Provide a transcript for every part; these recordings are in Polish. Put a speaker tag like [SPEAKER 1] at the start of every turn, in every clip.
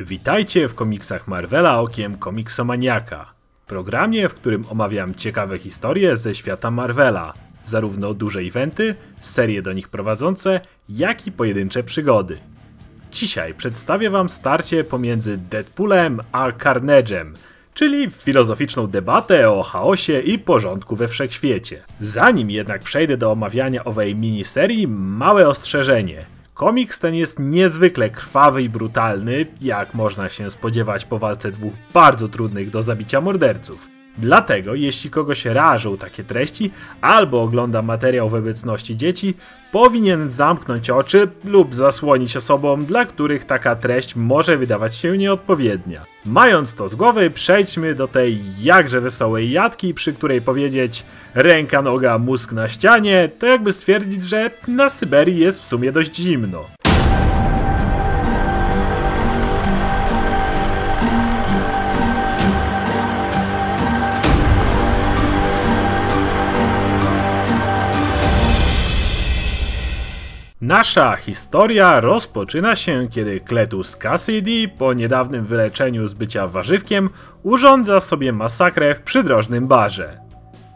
[SPEAKER 1] Witajcie w komiksach Marvela okiem komiksomaniaka. Programie, w którym omawiam ciekawe historie ze świata Marvela, zarówno duże eventy, serie do nich prowadzące, jak i pojedyncze przygody. Dzisiaj przedstawię wam starcie pomiędzy Deadpoolem a Carnage'em, czyli filozoficzną debatę o chaosie i porządku we wszechświecie. Zanim jednak przejdę do omawiania owej miniserii, małe ostrzeżenie – Komiks ten jest niezwykle krwawy i brutalny, jak można się spodziewać po walce dwóch bardzo trudnych do zabicia morderców. Dlatego, jeśli kogoś rażą takie treści, albo ogląda materiał w obecności dzieci, powinien zamknąć oczy lub zasłonić osobom, dla których taka treść może wydawać się nieodpowiednia. Mając to z głowy, przejdźmy do tej jakże wesołej jadki, przy której powiedzieć ręka, noga, mózg na ścianie, to jakby stwierdzić, że na Syberii jest w sumie dość zimno. Nasza historia rozpoczyna się, kiedy Kletus Cassidy po niedawnym wyleczeniu z bycia warzywkiem urządza sobie masakrę w przydrożnym barze.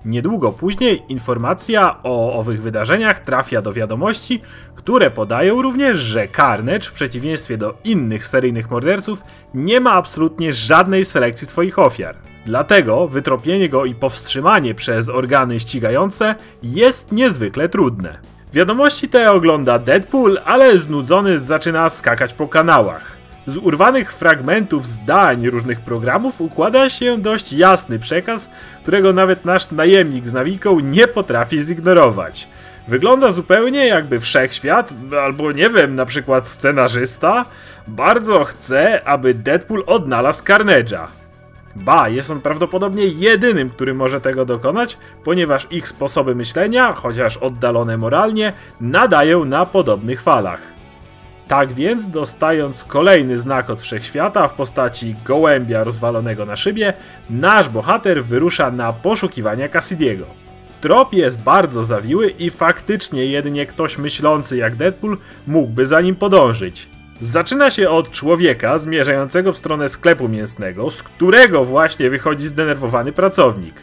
[SPEAKER 1] Niedługo później informacja o owych wydarzeniach trafia do wiadomości, które podają również, że Carnage w przeciwieństwie do innych seryjnych morderców nie ma absolutnie żadnej selekcji swoich ofiar. Dlatego wytropienie go i powstrzymanie przez organy ścigające jest niezwykle trudne. Wiadomości te ogląda Deadpool, ale znudzony zaczyna skakać po kanałach. Z urwanych fragmentów zdań różnych programów układa się dość jasny przekaz, którego nawet nasz najemnik z nawiką nie potrafi zignorować. Wygląda zupełnie jakby wszechświat, albo nie wiem, na przykład scenarzysta, bardzo chce, aby Deadpool odnalazł Carnage'a. Ba, jest on prawdopodobnie jedynym, który może tego dokonać, ponieważ ich sposoby myślenia, chociaż oddalone moralnie, nadają na podobnych falach. Tak więc, dostając kolejny znak od wszechświata w postaci gołębia rozwalonego na szybie, nasz bohater wyrusza na poszukiwania Cassidiego. Trop jest bardzo zawiły i faktycznie jedynie ktoś myślący jak Deadpool mógłby za nim podążyć. Zaczyna się od człowieka zmierzającego w stronę sklepu mięsnego, z którego właśnie wychodzi zdenerwowany pracownik.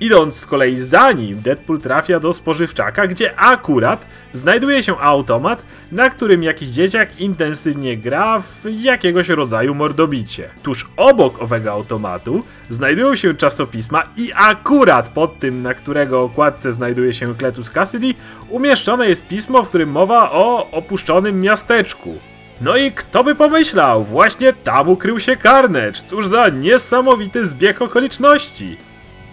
[SPEAKER 1] Idąc z kolei za nim, Deadpool trafia do spożywczaka, gdzie akurat znajduje się automat, na którym jakiś dzieciak intensywnie gra w jakiegoś rodzaju mordobicie. Tuż obok owego automatu znajdują się czasopisma i akurat pod tym, na którego okładce znajduje się Kletus Cassidy, umieszczone jest pismo, w którym mowa o opuszczonym miasteczku. No i kto by pomyślał, właśnie tam ukrył się Carnage, cóż za niesamowity zbieg okoliczności.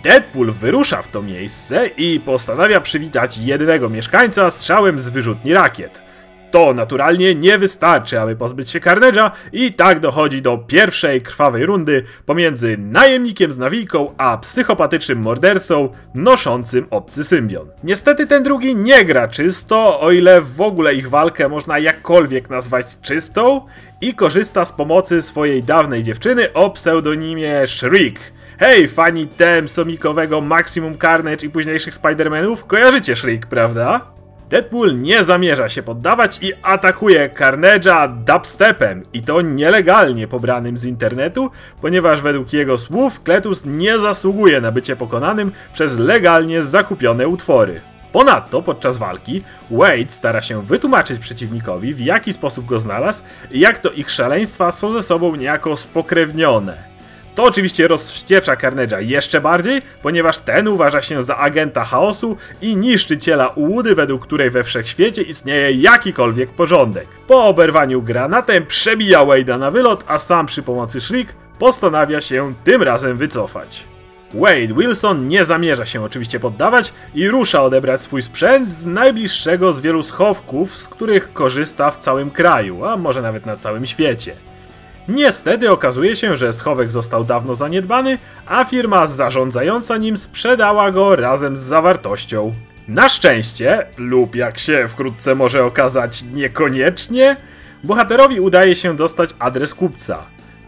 [SPEAKER 1] Deadpool wyrusza w to miejsce i postanawia przywitać jednego mieszkańca strzałem z wyrzutni rakiet. To naturalnie nie wystarczy, aby pozbyć się Carnage'a i tak dochodzi do pierwszej krwawej rundy pomiędzy najemnikiem z nawijką a psychopatycznym mordercą noszącym obcy symbion. Niestety ten drugi nie gra czysto, o ile w ogóle ich walkę można jakkolwiek nazwać czystą i korzysta z pomocy swojej dawnej dziewczyny o pseudonimie Shriek. Hej, fani tem somikowego Maximum Carnage i późniejszych Spider-Manów, kojarzycie Shriek, prawda? Deadpool nie zamierza się poddawać i atakuje Carnage'a dubstepem i to nielegalnie pobranym z internetu, ponieważ według jego słów Kletus nie zasługuje na bycie pokonanym przez legalnie zakupione utwory. Ponadto podczas walki Wade stara się wytłumaczyć przeciwnikowi w jaki sposób go znalazł i jak to ich szaleństwa są ze sobą niejako spokrewnione. To oczywiście rozwściecza Carnage'a jeszcze bardziej, ponieważ ten uważa się za agenta chaosu i niszczyciela ułudy, według której we wszechświecie istnieje jakikolwiek porządek. Po oberwaniu granatem przebija Wade'a na wylot, a sam przy pomocy Shriek postanawia się tym razem wycofać. Wade Wilson nie zamierza się oczywiście poddawać i rusza odebrać swój sprzęt z najbliższego z wielu schowków, z których korzysta w całym kraju, a może nawet na całym świecie. Niestety okazuje się, że schowek został dawno zaniedbany, a firma zarządzająca nim sprzedała go razem z zawartością. Na szczęście, lub jak się wkrótce może okazać niekoniecznie, bohaterowi udaje się dostać adres kupca.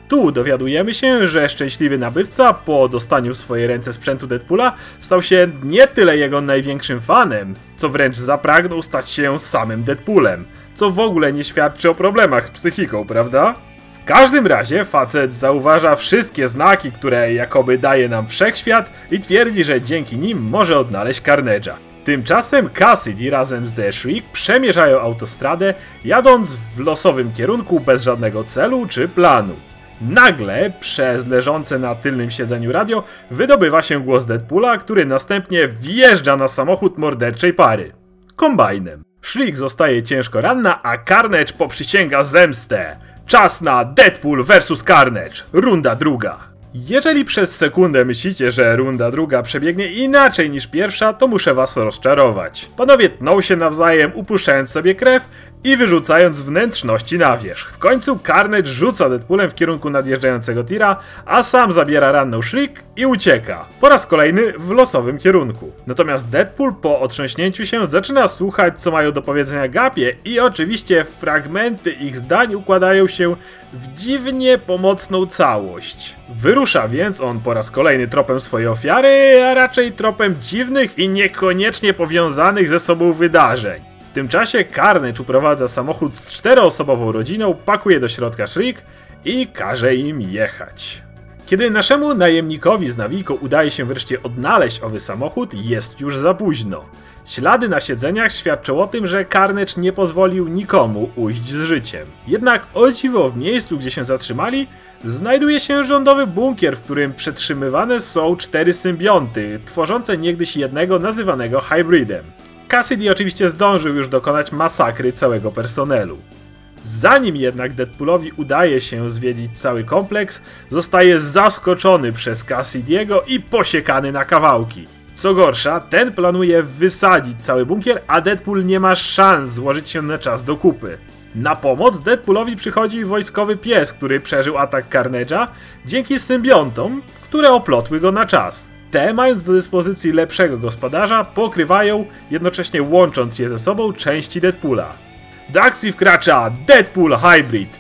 [SPEAKER 1] Tu dowiadujemy się, że szczęśliwy nabywca po dostaniu w swoje ręce sprzętu Deadpoola stał się nie tyle jego największym fanem, co wręcz zapragnął stać się samym Deadpoolem, co w ogóle nie świadczy o problemach z psychiką, prawda? W każdym razie facet zauważa wszystkie znaki, które jakoby daje nam wszechświat i twierdzi, że dzięki nim może odnaleźć Carnage'a. Tymczasem Cassidy razem z The Shriek przemierzają autostradę, jadąc w losowym kierunku bez żadnego celu czy planu. Nagle, przez leżące na tylnym siedzeniu radio, wydobywa się głos Deadpoola, który następnie wjeżdża na samochód morderczej pary. Kombajnem. Shriek zostaje ciężko ranna, a Carnage poprzysięga zemstę. Czas na Deadpool vs Carnage. Runda druga. Jeżeli przez sekundę myślicie, że runda druga przebiegnie inaczej niż pierwsza, to muszę was rozczarować. Panowie tną się nawzajem, upuszczając sobie krew i wyrzucając wnętrzności na wierzch. W końcu Carnage rzuca Deadpoolem w kierunku nadjeżdżającego tira, a sam zabiera ranną Shriek i ucieka. Po raz kolejny w losowym kierunku. Natomiast Deadpool po otrząśnięciu się zaczyna słuchać co mają do powiedzenia Gapie i oczywiście fragmenty ich zdań układają się w dziwnie pomocną całość. Wyrusza więc on po raz kolejny tropem swojej ofiary, a raczej tropem dziwnych i niekoniecznie powiązanych ze sobą wydarzeń. W tym czasie Carnage uprowadza samochód z czteroosobową rodziną, pakuje do środka Shriek i każe im jechać. Kiedy naszemu najemnikowi z Navico udaje się wreszcie odnaleźć owy samochód, jest już za późno. Ślady na siedzeniach świadczą o tym, że Carnage nie pozwolił nikomu ujść z życiem. Jednak o dziwo w miejscu, gdzie się zatrzymali, znajduje się rządowy bunkier, w którym przetrzymywane są cztery symbionty, tworzące niegdyś jednego nazywanego hybridem. Cassidy oczywiście zdążył już dokonać masakry całego personelu. Zanim jednak Deadpoolowi udaje się zwiedzić cały kompleks, zostaje zaskoczony przez Cassidy'ego i posiekany na kawałki. Co gorsza, ten planuje wysadzić cały bunkier, a Deadpool nie ma szans złożyć się na czas do kupy. Na pomoc Deadpoolowi przychodzi wojskowy pies, który przeżył atak Carnage'a dzięki symbiontom, które oplotły go na czas. Te, mając do dyspozycji lepszego gospodarza, pokrywają, jednocześnie łącząc je ze sobą, części Deadpoola. Do akcji wkracza Deadpool Hybrid.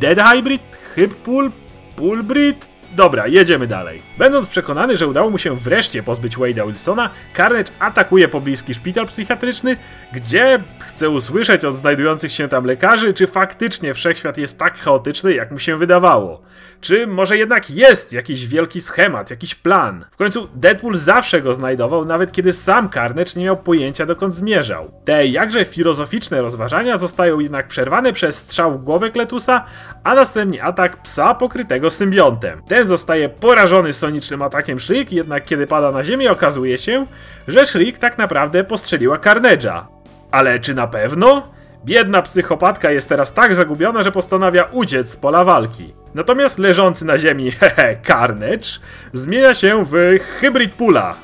[SPEAKER 1] Dead Hybrid? Hybpool? Poolbrid? Dobra, jedziemy dalej. Będąc przekonany, że udało mu się wreszcie pozbyć Wade'a Wilsona, Carnage atakuje pobliski szpital psychiatryczny, gdzie chce usłyszeć od znajdujących się tam lekarzy, czy faktycznie wszechświat jest tak chaotyczny, jak mu się wydawało. Czy może jednak jest jakiś wielki schemat, jakiś plan? W końcu Deadpool zawsze go znajdował, nawet kiedy sam Carnage nie miał pojęcia dokąd zmierzał. Te jakże filozoficzne rozważania zostają jednak przerwane przez strzał w głowę Kletusa, a następnie atak psa pokrytego symbiontem. Ten zostaje porażony sonicznym atakiem Shriek, jednak kiedy pada na ziemię okazuje się, że Shriek tak naprawdę postrzeliła Carnage'a. Ale czy na pewno? Biedna psychopatka jest teraz tak zagubiona, że postanawia uciec z pola walki. Natomiast leżący na ziemi hehe Carnage zmienia się w Hybrid Pula.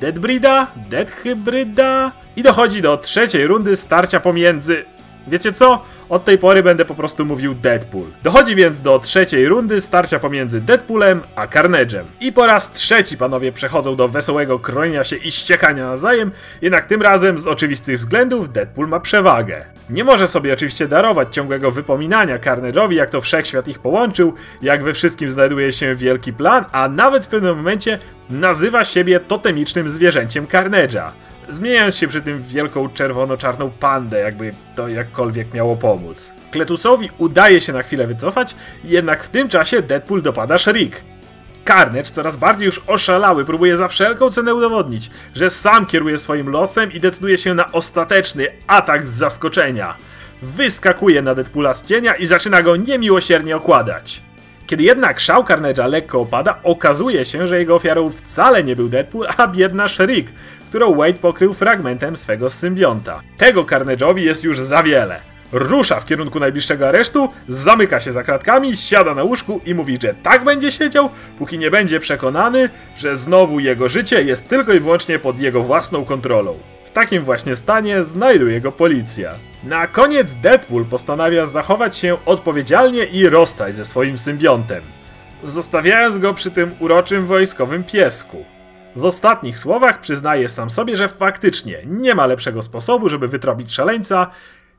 [SPEAKER 1] Dead Brida, Dead Hybryda i dochodzi do trzeciej rundy starcia pomiędzy... Wiecie co? Od tej pory będę po prostu mówił Deadpool. Dochodzi więc do trzeciej rundy starcia pomiędzy Deadpoolem a Carnage'em. I po raz trzeci panowie przechodzą do wesołego krojenia się i ściekania nawzajem, jednak tym razem z oczywistych względów Deadpool ma przewagę. Nie może sobie oczywiście darować ciągłego wypominania Carnage'owi, jak to wszechświat ich połączył, jak we wszystkim znajduje się wielki plan, a nawet w pewnym momencie nazywa siebie totemicznym zwierzęciem Carnage'a zmieniając się przy tym w wielką czerwono-czarną pandę, jakby to jakkolwiek miało pomóc. Kletusowi udaje się na chwilę wycofać, jednak w tym czasie Deadpool dopada Shriek. Carnage, coraz bardziej już oszalały, próbuje za wszelką cenę udowodnić, że sam kieruje swoim losem i decyduje się na ostateczny atak z zaskoczenia. Wyskakuje na Deadpoola z cienia i zaczyna go niemiłosiernie okładać. Kiedy jednak szał Carnage'a lekko opada, okazuje się, że jego ofiarą wcale nie był Deadpool, a biedna Shriek, którą Wade pokrył fragmentem swego symbionta. Tego Carnage'owi jest już za wiele. Rusza w kierunku najbliższego aresztu, zamyka się za kratkami, siada na łóżku i mówi, że tak będzie siedział, póki nie będzie przekonany, że znowu jego życie jest tylko i wyłącznie pod jego własną kontrolą. W takim właśnie stanie znajduje go policja. Na koniec Deadpool postanawia zachować się odpowiedzialnie i rozstać ze swoim symbiontem, zostawiając go przy tym uroczym wojskowym piesku. W ostatnich słowach przyznaje sam sobie, że faktycznie nie ma lepszego sposobu, żeby wytropić szaleńca,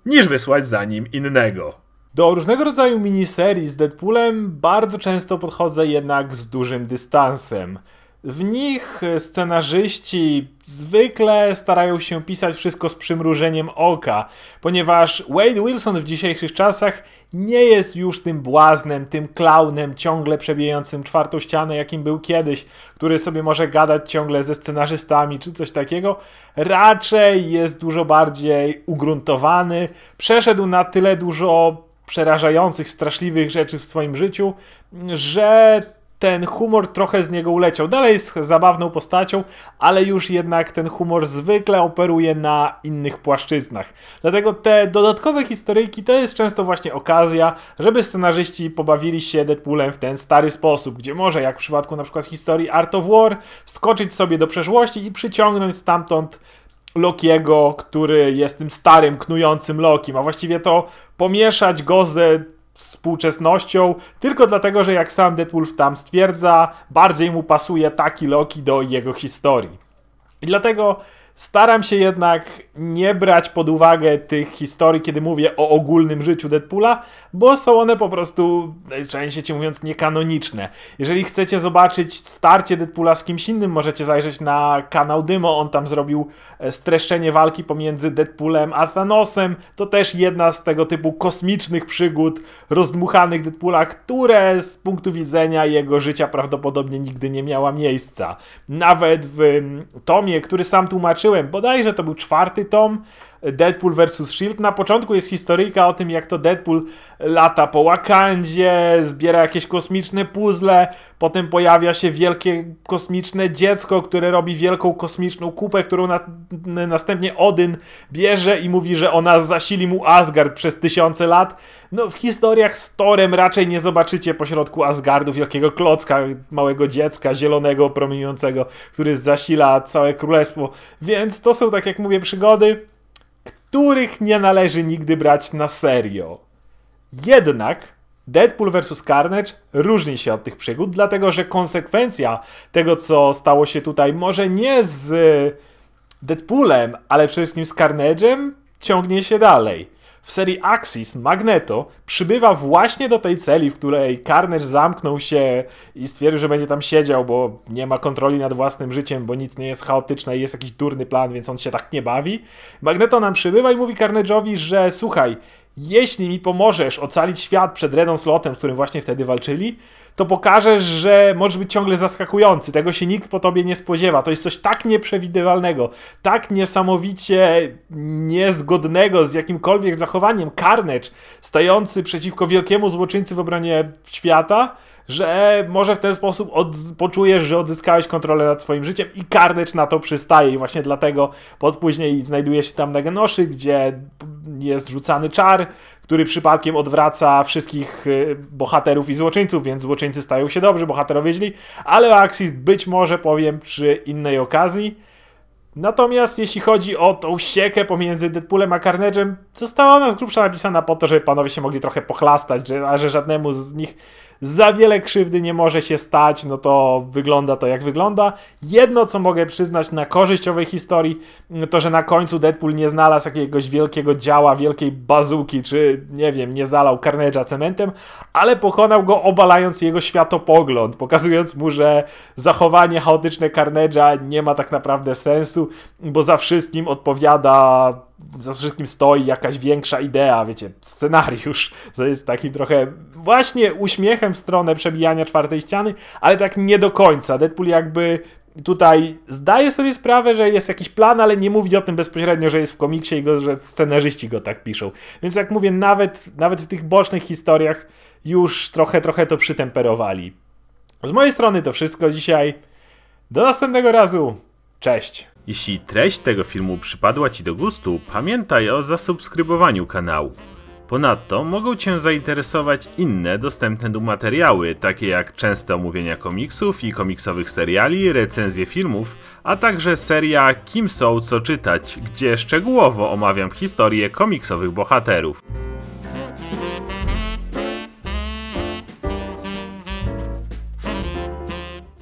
[SPEAKER 1] niż wysłać za nim innego. Do różnego rodzaju miniserii z Deadpoolem bardzo często podchodzę jednak z dużym dystansem. W nich scenarzyści zwykle starają się pisać wszystko z przymrużeniem oka, ponieważ Wade Wilson w dzisiejszych czasach nie jest już tym błaznem, tym klaunem ciągle przebijającym czwartą ścianę, jakim był kiedyś, który sobie może gadać ciągle ze scenarzystami czy coś takiego. Raczej jest dużo bardziej ugruntowany, przeszedł na tyle dużo przerażających, straszliwych rzeczy w swoim życiu, że ten humor trochę z niego uleciał. Dalej jest zabawną postacią, ale już jednak ten humor zwykle operuje na innych płaszczyznach. Dlatego te dodatkowe historyjki to jest często właśnie okazja, żeby scenarzyści pobawili się Deadpoolem w ten stary sposób, gdzie może, jak w przypadku na przykład historii Art of War, skoczyć sobie do przeszłości i przyciągnąć stamtąd Lokiego, który jest tym starym, knującym Lokim, a właściwie to pomieszać go ze współczesnością, tylko dlatego, że jak sam Deadpool tam stwierdza, bardziej mu pasuje taki Loki do jego historii. I dlatego Staram się jednak nie brać pod uwagę tych historii, kiedy mówię o ogólnym życiu Deadpoola, bo są one po prostu, najczęściej mówiąc, niekanoniczne. Jeżeli chcecie zobaczyć starcie Deadpoola z kimś innym, możecie zajrzeć na kanał Dymo, on tam zrobił e, streszczenie walki pomiędzy Deadpoolem a Thanosem. To też jedna z tego typu kosmicznych przygód rozdmuchanych Deadpoola, które z punktu widzenia jego życia prawdopodobnie nigdy nie miała miejsca. Nawet w tomie, który sam tłumaczy zobaczyłem, bodajże to był czwarty tom, Deadpool vs. Shield. Na początku jest historyjka o tym, jak to Deadpool lata po Wakandzie, zbiera jakieś kosmiczne puzzle, potem pojawia się wielkie kosmiczne dziecko, które robi wielką kosmiczną kupę, którą na, następnie Odyn bierze i mówi, że ona zasili mu Asgard przez tysiące lat. No w historiach z Torem raczej nie zobaczycie pośrodku Asgardu wielkiego klocka, małego dziecka, zielonego, promieniującego, który zasila całe królestwo. Więc to są, tak jak mówię, przygody których nie należy nigdy brać na serio. Jednak Deadpool vs. Carnage różni się od tych przygód, dlatego że konsekwencja tego, co stało się tutaj, może nie z Deadpoolem, ale przede wszystkim z Carnage'em, ciągnie się dalej. W serii Axis Magneto przybywa właśnie do tej celi, w której Carnage zamknął się i stwierdził, że będzie tam siedział, bo nie ma kontroli nad własnym życiem, bo nic nie jest chaotyczne i jest jakiś durny plan, więc on się tak nie bawi. Magneto nam przybywa i mówi Carnage'owi, że słuchaj, jeśli mi pomożesz ocalić świat przed Redą Slotem, z którym właśnie wtedy walczyli, to pokażesz, że możesz być ciągle zaskakujący. Tego się nikt po tobie nie spodziewa. To jest coś tak nieprzewidywalnego, tak niesamowicie niezgodnego z jakimkolwiek zachowaniem. Carnage, stający przeciwko wielkiemu złoczyńcy w obronie świata, że może w ten sposób poczujesz, że odzyskałeś kontrolę nad swoim życiem i Carnage na to przystaje i właśnie dlatego pod później znajduje się tam na Genoszy, gdzie jest rzucany czar, który przypadkiem odwraca wszystkich y, bohaterów i złoczyńców, więc złoczyńcy stają się dobrzy, bohaterowie źli, ale o Axis być może powiem przy innej okazji. Natomiast jeśli chodzi o tą siekę pomiędzy Deadpoolem a Carnage'em, została ona z grubsza napisana po to, żeby panowie się mogli trochę pochlastać, że, a że żadnemu z nich za wiele krzywdy nie może się stać, no to wygląda to jak wygląda. Jedno, co mogę przyznać na korzyść owej historii, to że na końcu Deadpool nie znalazł jakiegoś wielkiego działa, wielkiej bazuki, czy nie wiem, nie zalał Carnage'a cementem, ale pokonał go obalając jego światopogląd, pokazując mu, że zachowanie chaotyczne Carnage'a nie ma tak naprawdę sensu, bo za wszystkim odpowiada za wszystkim stoi jakaś większa idea, wiecie, scenariusz, co jest takim trochę właśnie uśmiechem w stronę przebijania czwartej ściany, ale tak nie do końca. Deadpool jakby tutaj zdaje sobie sprawę, że jest jakiś plan, ale nie mówi o tym bezpośrednio, że jest w komiksie i go, że scenarzyści go tak piszą. Więc jak mówię, nawet, nawet w tych bocznych historiach już trochę, trochę to przytemperowali. Z mojej strony to wszystko dzisiaj. Do następnego razu. Cześć.
[SPEAKER 2] Jeśli treść tego filmu przypadła Ci do gustu, pamiętaj o zasubskrybowaniu kanału. Ponadto mogą Cię zainteresować inne dostępne tu materiały, takie jak częste omówienia komiksów i komiksowych seriali, recenzje filmów, a także seria Kim są co czytać, gdzie szczegółowo omawiam historię komiksowych bohaterów.